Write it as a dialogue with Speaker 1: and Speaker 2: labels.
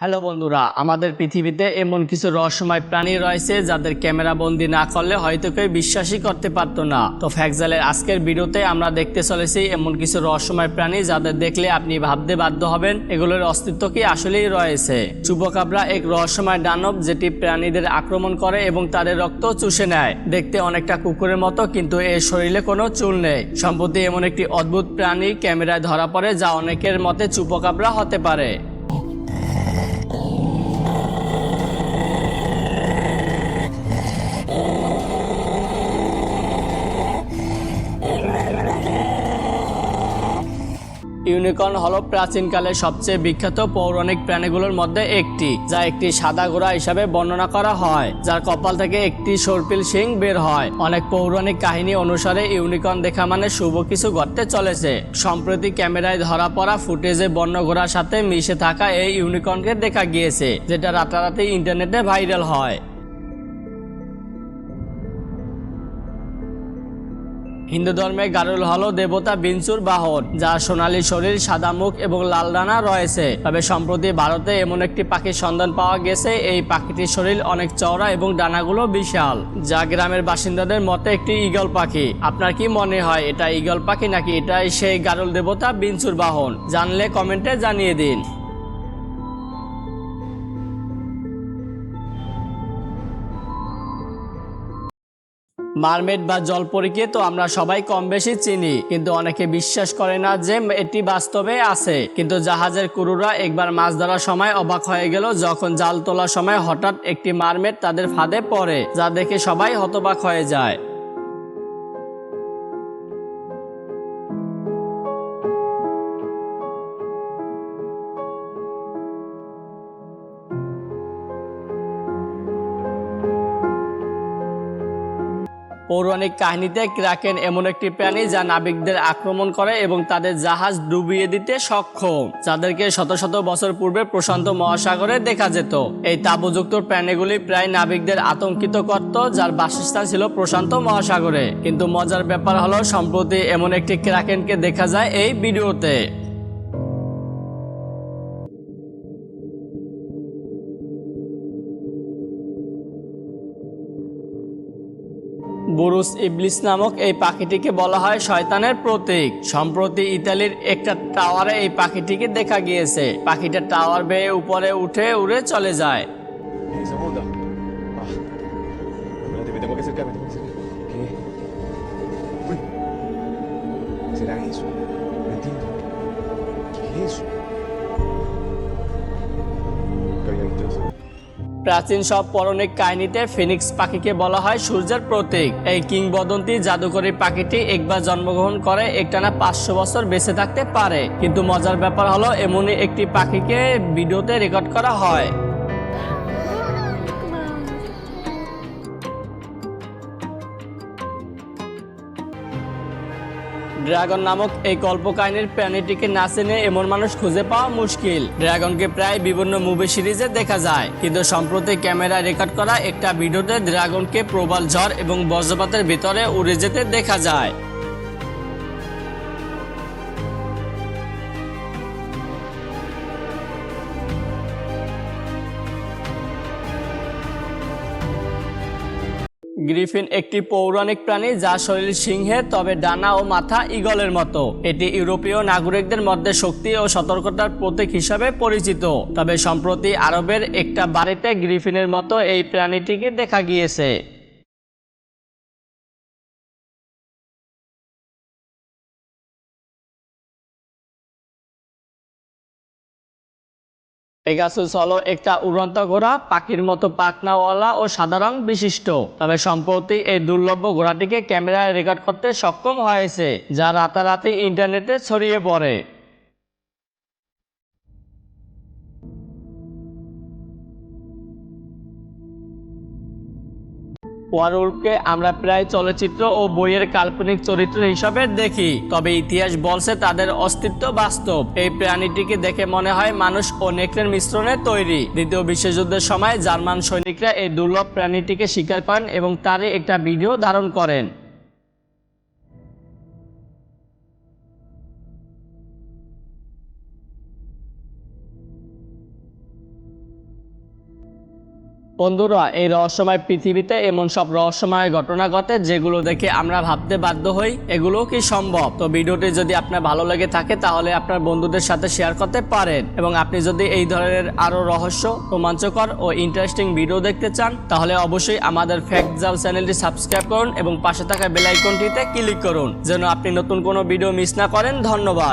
Speaker 1: Hello বন্ধুরা, আমাদের পৃথিবীতে এমন কিছু রহস্যময় প্রাণী রয়েছে যাদের ক্যামেরা বন্দি না করলে হয়তো কেউ বিশ্বাসই করতে পারতো না। তো ফ্যাকজালের আজকের ভিডিওতে আমরা দেখতে চলেছি এমন কিছু রহস্যময় প্রাণী যাদের দেখলে আপনি ভাবতে বাধ্য হবেন, এগুলোর অস্তিত্ব কি আসলেই রয়েছে। চুপকাবরা এক রহস্যময় দানব যেটি প্রাণীদের আক্রমণ করে এবং তাদের রক্ত চুষে নেয়। দেখতে অনেকটা কুকুরের মতো, কিন্তু এর শরীরে কোনো চুল নেই। সম্প্রতি এমন একটি অদ্ভুত প্রাণী ক্যামেরায় ধরা পড়ে যা অনেকের মতে চুপকাবরা হতে পারে। ইউনিকর্ন হলো প্রাচীনকালের সবচেয়ে বিখ্যাত পৌরাণিক প্রাণীগুলোর মধ্যে একটি, যা একটি সাদা ঘোড়া হিসাবে বর্ণনা করা হয়, যার কপাল থেকে একটি সর্পিল সিং বের হয়। অনেক পৌরাণিক কাহিনী অনুসারে ইউনিকর্ন দেখা মানে শুভ কিছু ঘটতে চলেছে। সম্প্রতি ক্যামেরায় ধরা পড়া ফুটেজে বন্য ঘোড়ার সাথে মিশে থাকা এই ইউনিকর্নকে দেখা গিয়েছে, যেটা রাতারাতি ইন্টারনেটে ভাইরাল হয়। হিন্দু ধর্মে গারুল হলো দেবতা বিনসুর বাহন, যার সোনালী শরীর, সাদা মুখ এবং লাল ডানা রয়েছে। তবে সম্প্রতি ভারতে এমন একটি পাখির সন্ধান পাওয়া গেছে। এই পাখিটির শরীর অনেক চওড়া এবং ডানাগুলো বিশাল, যা গ্রামের বাসিন্দাদের মতে একটি ঈগল পাখি। আপনার কি মনে হয়, এটা ঈগল পাখি নাকি এটাই সেই গারুল দেবতা বিনসুর বাহন? জানলে কমেন্টে জানিয়ে দিন। মারমেড বা জলপরীকে তো আমরা সবাই কম বেশি চিনি, কিন্তু অনেকে বিশ্বাস করে না যে এটি বাস্তবে আছে। কিন্তু জাহাজের কুরুরা একবার মাছ ধরার সময় অবাক হয়ে গেল যখন জাল তোলার সময় হঠাৎ একটি মারমেড তাদের ফাঁদে পড়ে, যা দেখে সবাই হতবাক হয়ে যায়। পৌরাণিক কাহিনীতে ক্রাকেন এমন একটি প্রাণী যা নাবিকদের আক্রমণ করে এবং তাদের জাহাজ ডুবিয়ে দিতে সক্ষম, যাদেরকে শত শত বছর পূর্বে প্রশান্ত মহাসাগরে দেখা যেত। এই তাবুযুক্ত প্রাণীগুলি প্রায় নাবিকদের আতঙ্কিত করত, যার বাসস্থান ছিল প্রশান্ত মহাসাগরে। কিন্তু মজার ব্যাপার হলো, সম্প্রতি এমন একটি ক্রাকেনকে দেখা যায় এই ভিডিওতে। বুরুস ইবলিস নামক এই পাখিটিকে বলা হয় শয়তানের প্রতীক সম্প্রতি ইতালির একটা টাওয়ারে এই পাখিটিকে দেখা গিয়েছে পাখিটা টাওয়ার বেয়ে উপরে উঠে উড়ে চলে যায়
Speaker 2: Será
Speaker 1: প্রাচীন সব পৌরাণিক কাহিনীতে ফিনিক্স পাখিকে বলা হয় সূর্যের প্রতীক। এই কিংবদন্তি জাদুকরী পাখিটি একবার জন্মগ্রহণ করে একটানা পাঁচশো বছর বেঁচে থাকতে পারে। কিন্তু মজার ব্যাপার হলো, এমনই একটি পাখিকে ভিডিওতে রেকর্ড করা হয়। ড্রাগন নামক এই কল্পকাহিনীর প্রাণীটিকে না চেনে এমন মানুষ খুঁজে পাওয়া মুশকিল। ড্রাগনকে প্রায় বিভিন্ন মুভি সিরিজে দেখা যায়। কিন্তু সম্প্রতি ক্যামেরা রেকর্ড করা একটা ভিডিওতে ড্রাগনকে প্রবল ঝড় এবং বজ্রপাতের ভিতরে উড়ে যেতে দেখা যায়। গ্রিফিন একটি পৌরাণিক প্রাণী যা শরীর সিংহে, তবে ডানা ও মাথা ইগলের মতো। এটি ইউরোপীয় নাগরিকদের মধ্যে শক্তি ও সতর্কতার প্রতীক হিসাবে পরিচিত। তবে সম্প্রতি আরবের একটা বাড়িতে গ্রিফিনের মতো এই প্রাণীটিকে দেখা গিয়েছে। পেগাসুস হলো একটা উড়ন্ত ঘোড়া, পাখির মতো পাখনাওয়ালা ও সাধারণ বিশিষ্ট। তবে সম্প্রতি এই দুর্লভ ঘোড়াটিকে ক্যামেরায় রেকর্ড করতে সক্ষম হয়েছে, যা রাতারাতি ইন্টারনেটে ছড়িয়ে পড়ে। ওয়ারউলফকে আমরা প্রায় চলচ্চিত্র ও বইয়ের কাল্পনিক চরিত্র হিসাবে দেখি। তবে ইতিহাস বলছে তাদের অস্তিত্ব বাস্তব। এই প্রাণীটিকে দেখে মনে হয় মানুষ ও নেকড়ের মিশ্রণে তৈরি। দ্বিতীয় বিশ্বযুদ্ধের সময় জার্মান সৈনিকরা এই দুর্লভ প্রাণীটিকে শিকার করেন এবং তারই একটা ভিডিও ধারণ করেন। বন্ধুরা, এই রহস্যময় পৃথিবীতে এমন সব রহস্যময় ঘটনা ঘটে যেগুলো দেখে আমরা ভাবতে বাধ্য হই। এগুলো কি সম্ভব? তো ভিডিওটি যদি আপনার ভালো লেগে থাকে, তাহলে আপনার বন্ধুদের সাথে শেয়ার করতে পারেন। এবং আপনি যদি এই ধরনের আরও রহস্য, রোমাঞ্চকর ও ইন্টারেস্টিং ভিডিও দেখতে চান, তাহলে অবশ্যই আমাদের ফ্যাক্টজাল চ্যানেলটি সাবস্ক্রাইব করুন এবং পাশে থাকা বেল আইকনটিতে ক্লিক করুন, যেন আপনি নতুন কোনো ভিডিও মিস না করেন। ধন্যবাদ।